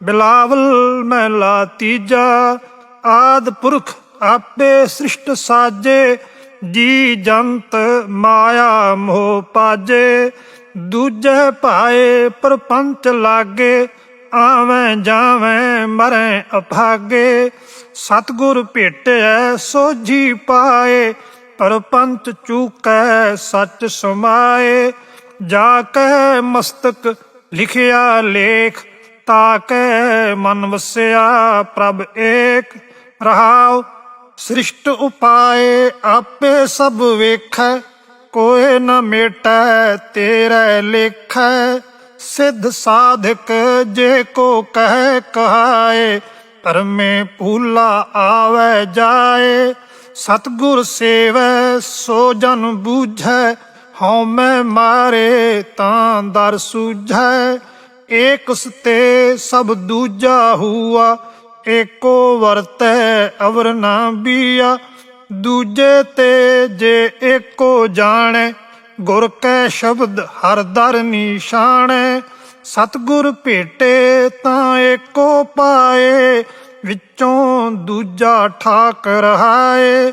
ਬਿਲਾਵਲ ਮਹਿਲਾ ਤੀਜਾ, ਆਦ ਪੁਰਖ ਆਪੇ ਸ੍ਰਿਸ਼ਟ ਸਾਜੇ, ਜੀ ਜੰਤ ਮਾਇਆ ਮੋਹ ਪਾਜੇ, ਦੂਜੇ ਭਾਏ ਪਰਪੰਚ ਲਾਗੇ, ਆਵੇਂ ਜਾਵੇਂ ਮਰੇ ਅਭਾਗੇ, ਸਤਗੁਰ ਭੇਟਿਐ ਸੋਝੀ ਪਾਏ, ਪਰਪੰਚ ਚੂਕੈ ਸੱਚ ਸਮਾਏ, ਜਾ ਕੇ ਮਸਤਕ ਲਿਖਿਆ ਲੇਖ ਤਾਕੈ ਮਨ ਵਸਿਆ ਪ੍ਰਭ ਏਕ ਰਹਾਉ। ਸ੍ਰਿਸ਼ਟ ਉਪਾਏ ਆਪੇ ਸਭ ਵੇਖੈ ਕੋਏ ਨ ਮੇਟੈ ਤੇਰੇ ਲੇਖੈ। ਸਿੱਧ ਸਾਧਕ ਜੇ ਕੋ ਕਹਿ ਕਹਾਏ, ਧਰਮੇ ਭੂਲਾ ਆਵੇ ਜਾਏ। ਸਤਗੁਰ ਸੇਵੈ ਸੋ ਜਨ ਬੂਝੈ, ਹਉ ਮੈਂ ਮਾਰੇ ਤਾਂ ਦਰ ਸੂਝੈ। ਏਕ ਤੇ ਸਭ ਦੂਜਾ ਹੁਆ, ਏਕੋ ਵਰਤੈ ਅਵਰ ਨਾ ਬੀਆ। ਦੂਜੇ ਤੇ ਜੇ ਏਕੋ ਜਾਣੈ, ਗੁਰ ਕੈ ਸ਼ਬਦ ਹਰ ਦਰ ਨਿਸ਼ਾਨੈ ਸਤਗੁਰ ਭੇਟੇ ਤਾਂ ਏਕੋ ਪਾਏ, ਵਿੱਚੋਂ ਦੂਜਾ ਠਾਕ ਰਹਾਏ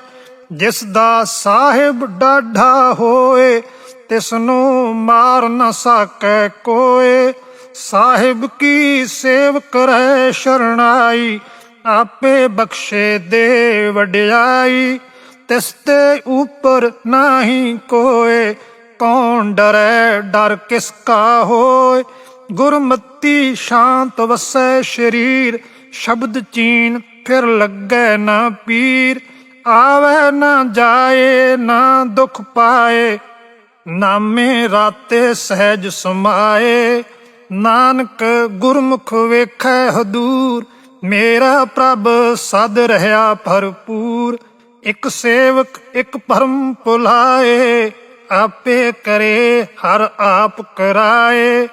ਜਿਸ ਦਾ ਸਾਹਿਬ ਡਾਢਾ ਹੋਏ ਤਿਸ ਨੂੰ ਮਾਰ ਨਾ ਸਕੈ ਕੋਏ। ਸਾਹਿਬ ਕੀ ਸੇਵ ਕਰੈ ਸ਼ਰਣਾਈ ਆਪੇ ਬਖਸ਼ੇ ਦੇ ਵਡਿਆਈ। ਤਿਸ ਤੇ ਉਪਰ ਨਹੀਂ ਕੋਏ। ਕੌਣ ਡਰੈ, ਡਰ ਕਿਸ ਕਾ ਹੋਏ? ਗੁਰਮਤੀ ਸ਼ਾਂਤ ਵਸੈ ਸ਼ਰੀਰ। ਸ਼ਬਦ ਚੀਨ ਫਿਰ ਲੱਗੈ ਨਾ ਪੀਰ। ਆਵੇ ਨਾ ਜਾਏ, ਨਾ ਦੁਖ ਪਾਏ। ਨਾਮੇ ਰਾਤੇ ਸਹਿਜ ਸਮਾਏ। ਨਾਨਕ ਗੁਰਮੁਖ ਵੇਖੈ ਹਦੂਰ, ਮੇਰਾ ਪ੍ਰਭ ਸਦ ਰਹਾ ਭਰਪੂਰ। ਇਕ ਸੇਵਕ, ਇਕ ਭਰਮ ਭੁਲਾਏ, ਆਪੇ ਕਰੇ, ਹਰ ਆਪ ਕਰਾਏ।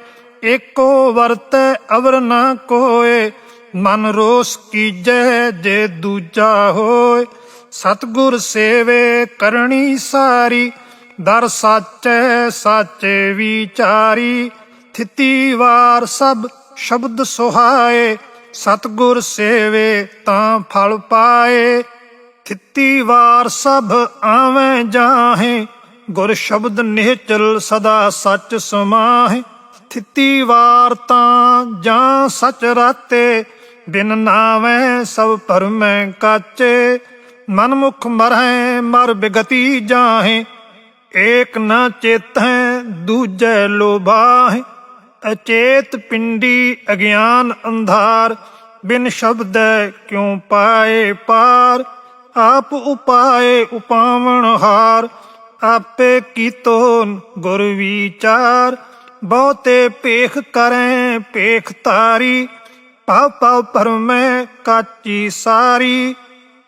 ਏਕੋ ਵਰਤੈ, ਅਵਰ ਨਾ ਕੋਏ, ਮਨ ਰੋਸ ਕੀਜੈ ਜੇ ਦੂਜਾ ਹੋਏ। ਸਤਗੁਰ ਸੇਵੇ ਕਰਨੀ ਸਾਰੀ, ਦਰ ਸਾਚੈ, ਸਾਚੇ ਵਿਚਾਰੀ। ਥਿਤੀ ਵਾਰ ਸਭ ਸ਼ਬਦ ਸੁਹਾਏ, ਸਤਗੁਰ ਸੇਵੇ ਤਾਂ ਫਲ ਪਾਏ। ਥਿਤੀ ਵਾਰ ਸਭ ਆਵੇਂ ਜਾਹੇ, ਗੁਰ ਸ਼ਬਦ ਨਿਹਚਲ ਸਦਾ ਸੱਚ ਸਮਾਹੇ। ਥਿਤੀ ਵਾਰ ਤਾਂ ਜਾਂ ਸਚ ਰਾਤੇ, ਬਿਨ ਨਾਵੇਂ ਸਭ ਪਰਮੈ ਕਾਚੇ। ਮਨ ਮੁਖ ਮਰਹਿ ਮਰ ਬਿਗਤੀ ਜਾਹੇ, ਏਕ ਨਾ ਚੇਤੈ ਦੂਜੈ ਲੋਭਾਹੇ। ਅਚੇਤ ਪਿੰਡੀ ਅਗਿਆਨ ਅੰਧਾਰ, ਬਿਨ ਸ਼ਬਦ ਕਿਉ ਪਾਏ ਪਾਰ? ਆਪ ਉਪਾਏ ਉਪਾਵਣ ਹਾਰ, ਆਪੇ ਕੀਤੋ ਗੁਰ ਵਿਚਾਰ। ਬਹੁਤੇ ਪੇਖ ਕਰੈ ਪੇਖ ਤਾਰੀ ਪਉ ਪਉ ਪਰਮੈ ਕਾਚੀ ਸਾਰੀ।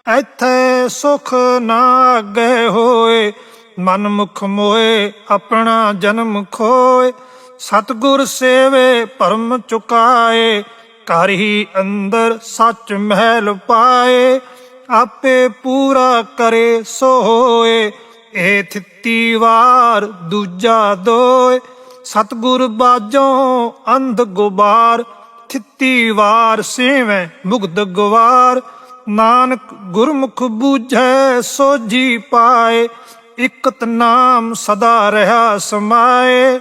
ਐਥੇ ਸੁਖ ਨਾ ਅੱਗੇ ਹੋਏ, ਮਨ ਮੁਖ ਮੋਏ, ਆਪਣਾ ਜਨਮ ਖੋਏ। ਸਤਗੁਰ ਸੇਵੇ ਭਰਮ ਚੁਕਾਏ, ਘਰ ਹੀ ਅੰਦਰ ਸੱਚ ਮਹਿਲ ਪਾਏ, ਆਪੇ ਪੂਰਾ ਕਰੇ ਸੋ ਹੋਏ ਇਹ ਥਿੱਤੀ ਵਾਰ ਦੂਜਾ ਦੋਏ, ਸਤਗੁਰ ਬਾਜੋਂ ਅੰਧ ਗੁਬਾਰ, ਥਿੱਤੀ ਵਾਰ ਸੇਵੇਂ ਮੁਗਦ ਗਵਾਰ, ਨਾਨਕ ਗੁਰਮੁਖ ਬੂਝੈ ਸੋਜੀ ਪਾਏ, ਇਕਤ ਨਾਮ ਸਦਾ ਰਹਾ ਸਮਾਏ।